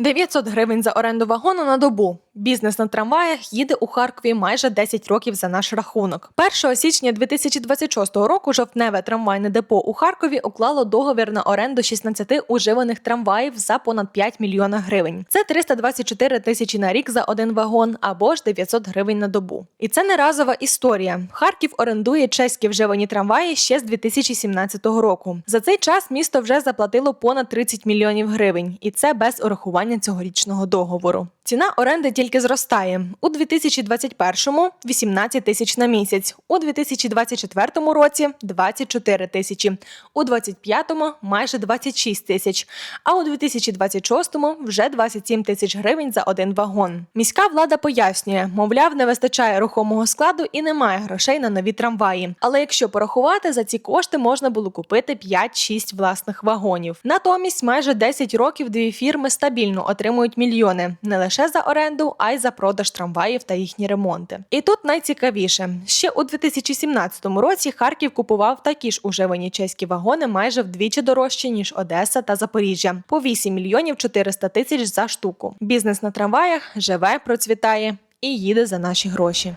900 гривень за оренду вагону на добу. Бізнес на трамваях їде у Харкові майже 10 років за наш рахунок. 1 січня 2026 року жовтневе трамвайне депо у Харкові уклало договір на оренду 16 уживаних трамваїв за понад 5 мільйона гривень. Це 324 тисячі на рік за один вагон або ж 900 гривень на добу. І це не разова історія. Харків орендує чеські вживані трамваї ще з 2017 року. За цей час місто вже заплатило понад 30 мільйонів гривень, і це без урахування цьогорічного договору. Ціна оренди тільки зростає. У 2021-му – 18 тисяч на місяць, у 2024 році – 24 тисячі, у 2025-му – майже 26 тисяч, а у 2026-му – вже 27 тисяч гривень за один вагон. Міська влада пояснює, мовляв, не вистачає рухомого складу і немає грошей на нові трамваї. Але якщо порахувати, за ці кошти можна було купити 5-6 власних вагонів. Натомість майже 10 років дві фірми стабільно отримують мільйони не лише за оренду, а й за продаж трамваїв та їхні ремонти. І тут найцікавіше: ще у 2017 році Харків купував такі ж уживані чеські вагони майже вдвічі дорожче ніж Одеса та Запоріжжя по 8 мільйонів 400 тисяч за штуку. Бізнес на трамваях живе, процвітає і їде за наші гроші.